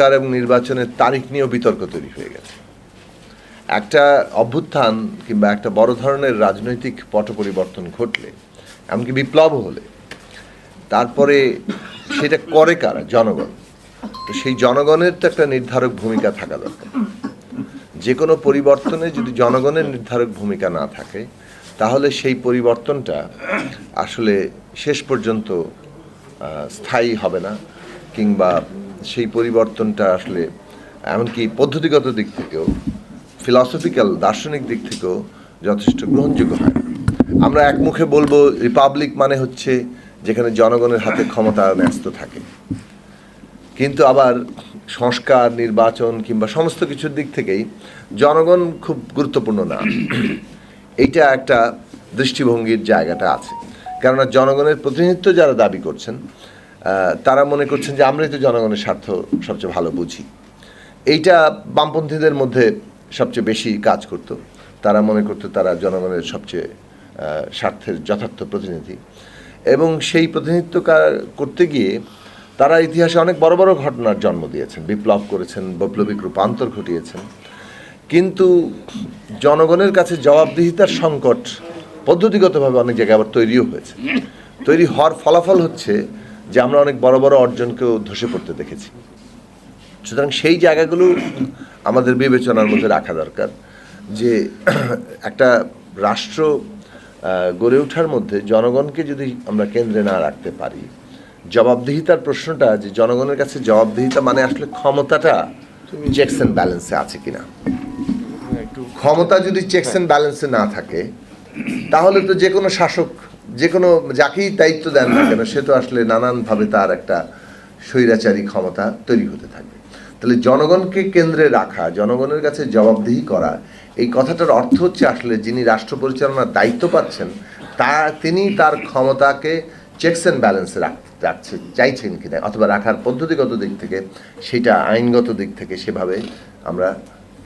সংস্কার এবং নির্বাচনের তারিখ নিয়েও বিতর্ক তৈরি হয়ে গেছে। একটা অভ্যুত্থান কিংবা একটা বড় ধরনের রাজনৈতিক পট পরিবর্তন ঘটলে, এমনকি বিপ্লব হলে, তারপরে সেটা করে কারা? জনগণ। তো সেই জনগণের তো একটা নির্ধারক ভূমিকা থাকা দরকার। যে কোনো পরিবর্তনে যদি জনগণের নির্ধারক ভূমিকা না থাকে, তাহলে সেই পরিবর্তনটা আসলে শেষ পর্যন্ত স্থায়ী হবে না, কিংবা সেই পরিবর্তনটা আসলে, এমনকি পদ্ধতিগত দিক থেকেও ফিলসফিক্যাল দার্শনিক দিক থেকেও যথেষ্ট গ্রহণযোগ্য হয়। আমরা এক মুখে বলব রিপাবলিক মানে হচ্ছে যেখানে জনগণের হাতে ক্ষমতা ন্যস্ত থাকে। কিন্তু আবার সংস্কার, নির্বাচন কিংবা সমস্ত কিছুর দিক থেকেই জনগণ খুব গুরুত্বপূর্ণ না। এইটা একটা দৃষ্টিভঙ্গির জায়গাটা আছে। কেননা জনগণের প্রতিনিধিত্ব যারা দাবি করছেন তারা মনে করছেন যে আমরাই তো জনগণের স্বার্থ সবচেয়ে ভালো বুঝি। এইটা বামপন্থীদের মধ্যে সবচেয়ে বেশি কাজ করতো। তারা মনে করতো তারা জনগণের সবচেয়ে স্বার্থের যথার্থ প্রতিনিধি। এবং সেই প্রতিনিধিত্ব করতে গিয়ে তারা ইতিহাসে অনেক বড় বড় ঘটনার জন্ম দিয়েছেন। বিপ্লব করেছেন, বৈপ্লবিক রূপান্তর ঘটিয়েছেন। কিন্তু জনগণের কাছে জবাবদিহিতার সংকট পদ্ধতিগতভাবে অনেক জায়গায় আবার তৈরিও হয়েছে। তৈরি হওয়ার ফলাফল হচ্ছে যে আমরা অনেক বড় বড় অর্জনকেও ধসে পড়তে দেখেছি। সুতরাং সেই জায়গাগুলো আমাদের বিবেচনার মধ্যে রাখা দরকার যে একটা রাষ্ট্র গড়ে ওঠার মধ্যে জনগণকে যদি আমরা কেন্দ্রে না রাখতে পারি জবাবদিহিতার প্রশ্নটা যে জনগণের কাছে জবাবদিহিতা মানে আসলে ক্ষমতাটা চেকস অ্যান্ড ব্যালেন্সে আছে কিনা। ক্ষমতা যদি চেকস অ্যান্ড ব্যালেন্সে না থাকে তাহলে তো যে কোনো শাসক যে কোনো যাকেই দায়িত্ব দেন না কেন, সে তো আসলে নানানভাবে তার একটা স্বৈরাচারী ক্ষমতা তৈরি হতে থাকবে তাহলে জনগণকে কেন্দ্রে রাখা, জনগণের কাছে জবাবদিহি করা, এই কথাটার অর্থ হচ্ছে আসলে যিনি রাষ্ট্র পরিচালনার দায়িত্ব পাচ্ছেন, তা তিনি তার ক্ষমতাকে চেকস অ্যান্ড ব্যালেন্সে রাখ, রাখছে, চাইছেন কিনা, অথবা রাখার পদ্ধতিগত দিক থেকে, সেটা আইনগত দিক থেকে সেভাবে আমরা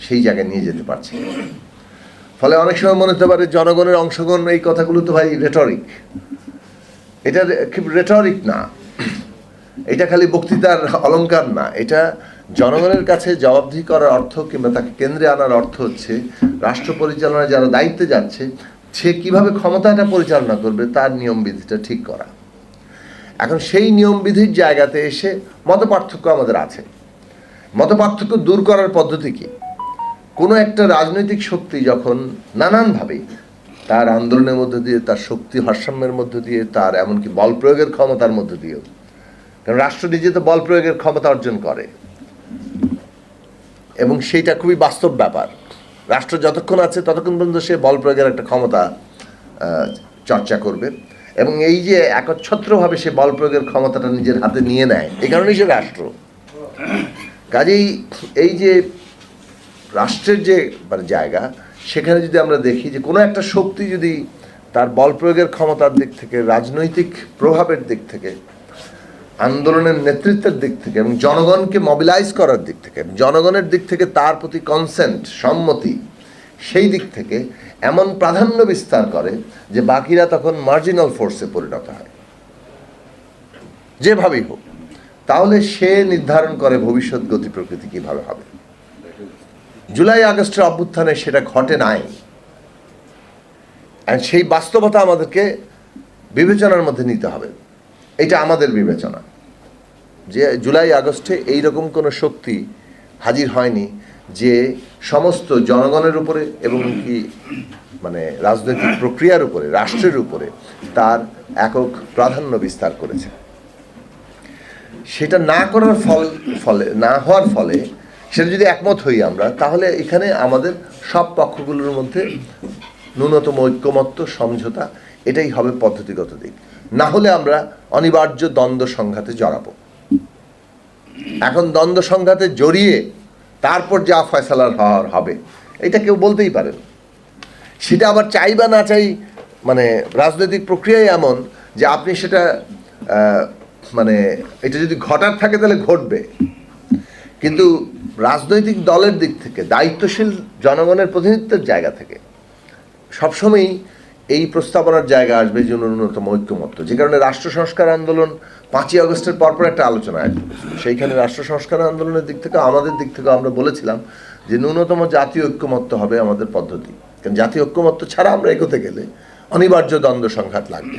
সেই জায়গায় নিয়ে যেতে পারছি না। ফলে অনেক সময় মনে হতে পারে জনগণের অংশগ্রহণ এই কথাগুলো তো ভাই রেটরিক এটা রেটরিক না। এটা খালি বক্তৃতার অলংকার না। এটা জনগণের কাছে জবাবদিহি করার অর্থ কিংবা তাকে কেন্দ্রে আনার অর্থ হচ্ছে রাষ্ট্র পরিচালনায় যারা দায়িত্বে যাচ্ছে, সে কীভাবে ক্ষমতাটা পরিচালনা করবে তার নিয়মবিধিটা ঠিক করা। এখন সেই নিয়মবিধির জায়গাতে এসে মত পার্থক্য আমাদের আছে। মত পার্থক্য দূর করার পদ্ধতি কি? কোনো একটা রাজনৈতিক শক্তি যখন নানানভাবে তার আন্দোলনের মধ্যে দিয়ে, তার শক্তি ভারসাম্যের মধ্যে দিয়ে, তার এমনকি বল প্রয়োগের ক্ষমতার মধ্যে দিয়েও, কারণ রাষ্ট্র নিজে তো বল প্রয়োগের ক্ষমতা অর্জন করে। এবং সেইটা খুবই বাস্তব ব্যাপার। রাষ্ট্র যতক্ষণ আছে, ততক্ষণ পর্যন্ত সে বল প্রয়োগের একটা ক্ষমতা চর্চা করবে। এবং এই যে একচ্ছত্রভাবে সে বল প্রয়োগের ক্ষমতাটা নিজের হাতে নিয়ে নেয় এই কারণেই সে রাষ্ট্র। কাজেই এই যে রাষ্ট্রের যে মানে জায়গা, সেখানে যদি আমরা দেখি যে কোনো একটা শক্তি যদি তার বল প্রয়োগের ক্ষমতার দিক থেকে, রাজনৈতিক প্রভাবের দিক থেকে, আন্দোলনের নেতৃত্বের দিক থেকে এবং জনগণকে মবিলাইজ করার দিক থেকে জনগণের দিক থেকে তার প্রতি কনসেন্ট সম্মতি, সেই দিক থেকে এমন প্রাধান্য বিস্তার করে যে বাকিরা তখন মার্জিনাল ফোর্সে পরিণত হয়। যেভাবেই হোক, তাহলে সে নির্ধারণ করে ভবিষ্যৎ গতি প্রকৃতি কীভাবে হবে। জুলাই আগস্টের অভ্যুত্থানে সেটা ঘটে নাই। সেই বাস্তবতা আমাদেরকে বিবেচনার মধ্যে নিতে হবে। এটা আমাদের বিবেচনা। যে জুলাই আগস্টে এই রকম কোনো শক্তি হাজির হয়নি যে সমস্ত জনগণের উপরে এবং কি মানে রাজনৈতিক প্রক্রিয়ার উপরে, রাষ্ট্রের উপরে তার একক প্রাধান্য বিস্তার করেছে। সেটা না করার ফল, ফলে, না হওয়ার ফলে সেটা যদি একমত হই আমরা, তাহলে এখানে আমাদের সব পক্ষগুলোর মধ্যে ন্যূনতম ঐক্যমত্য, সমঝোতা, এটাই হবে পদ্ধতিগত দিক। না হলে আমরা অনিবার্য দ্বন্দ্ব সংঘাতে জড়াবো। এখন দ্বন্দ্ব সংঘাতে জড়িয়ে তারপর যা ফয়সালার হওয়ার হবে, এটা কেউ বলতেই পারেন সেটা আবার চাই বা না চাই মানে রাজনৈতিক প্রক্রিয়াই এমন যে আপনি সেটা মানে এটা যদি ঘটার থাকে তাহলে ঘটবে। কিন্তু রাজনৈতিক দলের দিক থেকে, দায়িত্বশীল জনগণের প্রতিনিধিত্বের জায়গা থেকে, সবসময়ই এই প্রস্তাবনার জায়গা আসবে যে ন্যূনতম ঐক্যমত্য। যে কারণে রাষ্ট্র সংস্কার আন্দোলন পাঁচই আগস্টের পরপর একটা আলোচনা করেছিল। সেইখানে রাষ্ট্র সংস্কার আন্দোলনের দিক থেকে, আমাদের দিক থেকে আমরা বলেছিলাম যে ন্যূনতম জাতীয় ঐক্যমত্য হবে আমাদের পদ্ধতি। কারণ জাতীয় ঐক্যমত্য ছাড়া আমরা এগোতে গেলে অনিবার্য দ্বন্দ্ব, সংঘাত লাগবে।